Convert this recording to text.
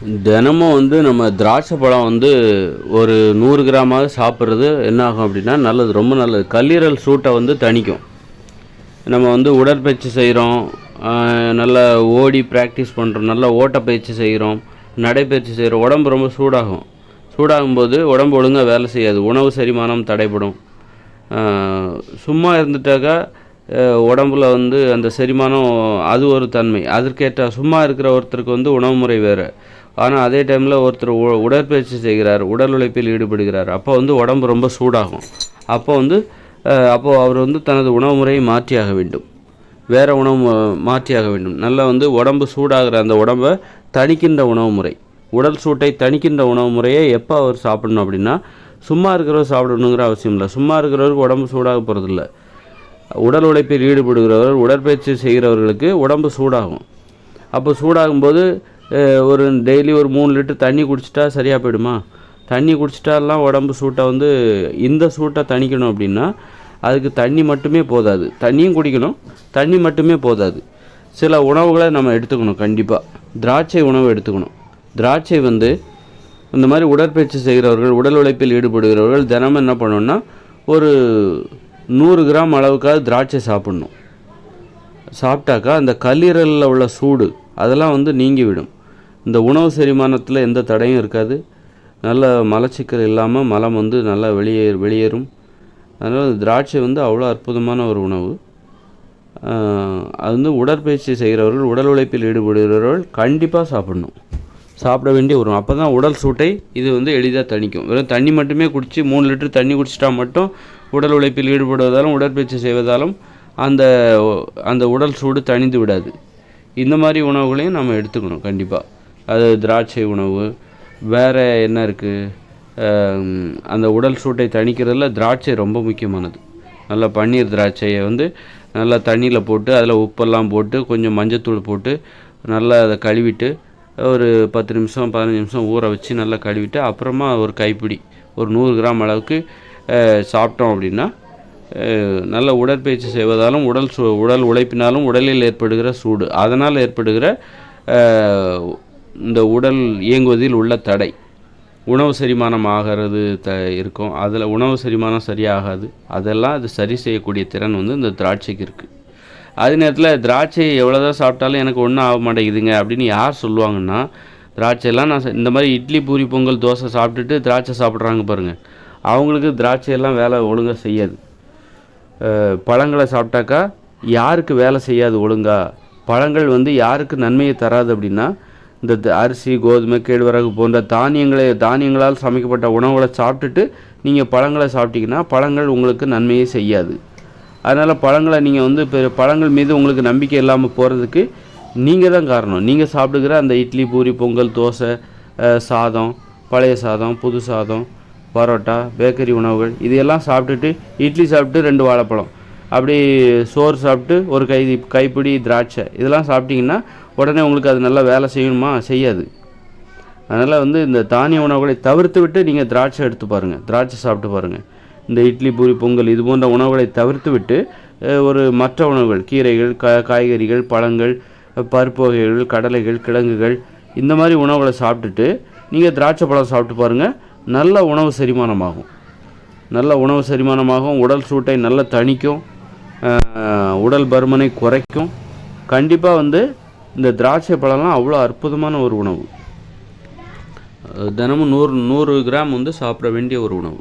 தினமும் வந்து நம்ம திராட்சை பழம் வந்து ஒரு நூறு கிராமாவது சாப்பிட்றது என்ன ஆகும் அப்படின்னா நல்லது ரொம்ப நல்லது. கல்லீரல் சூட்டை வந்து தணிக்கும். நம்ம வந்து உடற்பயிற்சி செய்கிறோம் நல்லா ஓடி ப்ராக்டிஸ் பண்ணுறோம் நல்லா ஓட்டப்பயிற்சி செய்கிறோம் நடைப்பயிற்சி செய்கிறோம் உடம்பு ரொம்ப சூடாகும். சூடாகும்போது உடம்பு ஒழுங்காக வேலை செய்யாது உணவு செரிமானம் தடைபடும். சும்மா இருந்துட்டாக்கா உடம்புல வந்து அந்த செரிமானம் அது ஒரு தன்மை. அதற்கேற்ற சும்மா இருக்கிற ஒருத்தருக்கு வந்து உணவு முறை வேறு. ஆனால் அதே டைமில் ஒருத்தர் உ- உடற்பயிற்சி செய்கிறார் உடல் உழைப்பில் ஈடுபடுகிறார். அப்போ வந்து உடம்பு ரொம்ப சூடாகும். அப்போ வந்து அப்போது அவர் வந்து தனது உணவு முறையை மாற்றியாக வேண்டும். வேறு உணவு மாற்றியாக வேண்டும். நல்லா வந்து உடம்பு சூடாகிற அந்த உடம்பை தணிக்கின்ற உணவு முறை. உடல் சூட்டை தணிக்கின்ற உணவு முறையை எப்போ அவர் சாப்பிடணும் அப்படின்னா சும்மா இருக்கிறவர் சாப்பிடணுங்கிற அவசியம் இல்லை. சும்மா இருக்கிறவருக்கு உடம்பு சூடாக போகிறதில்ல உடல் உழைப்பில் ஈடுபடுகிறவர் உடற்பயிற்சி செய்கிறவர்களுக்கு உடம்பு சூடாகும். அப்போ சூடாகும்போது ஒரு டெய்லி ஒரு மூணு லிட்டர் தண்ணி குடிச்சிட்டா சரியாக போயிடுமா? தண்ணி குடிச்சிட்டாலாம் உடம்பு சூட்டை வந்து இந்த சூட்டை தணிக்கணும் அப்படின்னா அதுக்கு தண்ணி மட்டுமே போதாது. தண்ணியும் குடிக்கணும் தண்ணி மட்டுமே போதாது. சில உணவுகளை நம்ம எடுத்துக்கணும் கண்டிப்பாக திராட்சை உணவு எடுத்துக்கணும். திராட்சை வந்து இந்த மாதிரி உடற்பயிற்சி செய்கிறவர்கள் உடல் உழைப்பில் ஈடுபடுகிறவர்கள் தினமும் என்ன பண்ணணும்னா ஒரு நூறு கிராம் அளவுக்காவது திராட்சை சாப்பிடணும். சாப்பிட்டாக்கா அந்த கல்லீரலில் உள்ள சூடு அதெல்லாம் வந்து நீங்கிவிடும் இந்த உணவு செரிமானத்தில் எந்த தடையும் இருக்காது. நல்ல மலச்சிக்கல் இல்லாமல் மலம் வந்து நல்லா வெளியே வெளியேறும். அதனால் திராட்சை வந்து அவ்வளோ அற்புதமான ஒரு உணவு. அது வந்து உடற்பயிற்சி செய்கிறவர்கள் உடல் உழைப்பில் ஈடுபடுகிறவர்கள் கண்டிப்பாக சாப்பிடணும். சாப்பிட வேண்டிய ஒரு அப்போ தான் உடல் சூட்டை இது வந்து எளிதாக தணிக்கும். வெறும் தண்ணி மட்டுமே குடித்து மூணு லிட்டர் தண்ணி குடிச்சிட்டா மட்டும் உடல் உழைப்பில் ஈடுபடுவதாலும் உடற்பயிற்சி செய்வதாலும் அந்த அந்த உடல் சூடு தணிந்து விடாது. இந்த மாதிரி உணவுகளையும் நம்ம எடுத்துக்கணும் கண்டிப்பாக அது திராட்சை உணவு. வேறு என்ன இருக்குது அந்த உடல் சூட்டை தணிக்கிறதுல திராட்சை ரொம்ப முக்கியமானது. நல்லா பன்னீர் திராட்சையை வந்து நல்லா தண்ணியில் போட்டு அதில் உப்பெல்லாம் போட்டு கொஞ்சம் மஞ்சத்தூள் போட்டு நல்லா அதை கழுவிட்டு ஒரு பத்து நிமிஷம் பதினஞ்சு நிமிஷம் ஊற வச்சு நல்லா கழுவிட்டு அப்புறமா ஒரு கைப்பிடி ஒரு நூறு கிராம் அளவுக்கு சாப்பிட்டோம் அப்படின்னா நல்ல உடற்பயிற்சி செய்வதாலும் உடல் சூ உடல் உழைப்பினாலும் உடலில் ஏற்படுகிற சூடு. அதனால் ஏற்படுகிற இந்த உடல் இயங்குவதில் உள்ள தடை. உணவு செரிமானம் ஆகிறது த இருக்கும். அதில் உணவு செரிமானம் சரியாகாது. அதெல்லாம் அது சரி செய்யக்கூடிய திறன் வந்து இந்த திராட்சைக்கு இருக்குது அதே நேரத்தில் திராட்சை எவ்வளோதான் சாப்பிட்டாலும் எனக்கு ஒன்றும் ஆக மாட்டேங்குதுங்க அப்படின்னு யார் சொல்லுவாங்கன்னா திராட்சையெல்லாம் நான் இந்த மாதிரி இட்லி பூரி பொங்கல் தோசை சாப்பிட்டுட்டு திராட்சை சாப்பிட்றாங்க பாருங்கள் அவங்களுக்கு திராட்சையெல்லாம் வேலை ஒழுங்காக செய்யாது. பழங்களை சாப்பிட்டாக்கா யாருக்கு வேலை செய்யாது ஒழுங்காக பழங்கள் வந்து யாருக்கு நன்மையை தராது அப்படின்னா இந்த த- அரிசி கோதுமை கேழ்வரகு போன்ற தானியங்களை தானியங்களால் சமைக்கப்பட்ட உணவுகளை சாப்பிட்டுட்டு நீங்கள் பழங்களை சாப்பிட்டீங்கன்னா பழங்கள் உங்களுக்கு நன்மையே செய்யாது. அதனால் பழங்களை நீங்கள் வந்து இப்போ பழங்கள் மீது உங்களுக்கு நம்பிக்கை இல்லாமல் போகிறதுக்கு நீங்கள் தான் காரணம். நீங்கள் சாப்பிடுக்கிற அந்த இட்லி பூரி பொங்கல் தோசை சாதம் பழைய சாதம் புது சாதம் பரோட்டா பேக்கரி உணவுகள் இதையெல்லாம் சாப்பிட்டுட்டு இட்லி சாப்பிட்டு ரெண்டு வாழைப்பழம். அப்படி சோறு சாப்பிட்டு ஒரு கை கைப்பிடி திராட்சை இதெல்லாம் சாப்பிட்டிங்கன்னா உடனே உங்களுக்கு அது நல்லா வேலை செய்யணுமா? செய்யாது. அதனால் வந்து இந்த தானிய உணவுகளை தவிர்த்து விட்டு நீங்கள் திராட்சை எடுத்து பாருங்கள் திராட்சை சாப்பிட்டு பாருங்கள் இந்த இட்லி பூரி பொங்கல் இது போன்ற உணவுகளை தவிர்த்து விட்டு ஒரு மற்ற உணவுகள் கீரைகள் கா காய்கறிகள் பழங்கள் பருப்பு வகைகள் கடலைகள் கிழங்குகள் இந்த மாதிரி உணவுகளை சாப்பிட்டுட்டு நீங்கள் திராட்சை பழம் சாப்பிட்டு பாருங்கள் நல்ல உணவு செரிமானமாகும். நல்ல உணவு செரிமானமாகும். உடல் சூட்டை நல்லா தணிக்கும். உடல் பருமனை குறைக்கும். கண்டிப்பாக வந்து இந்த திராட்சை பழம்லாம் அவ்வளோ அற்புதமான ஒரு உணவு. தினமும் நூறு நூறு கிராம் வந்து சாப்பிட வேண்டிய ஒரு உணவு.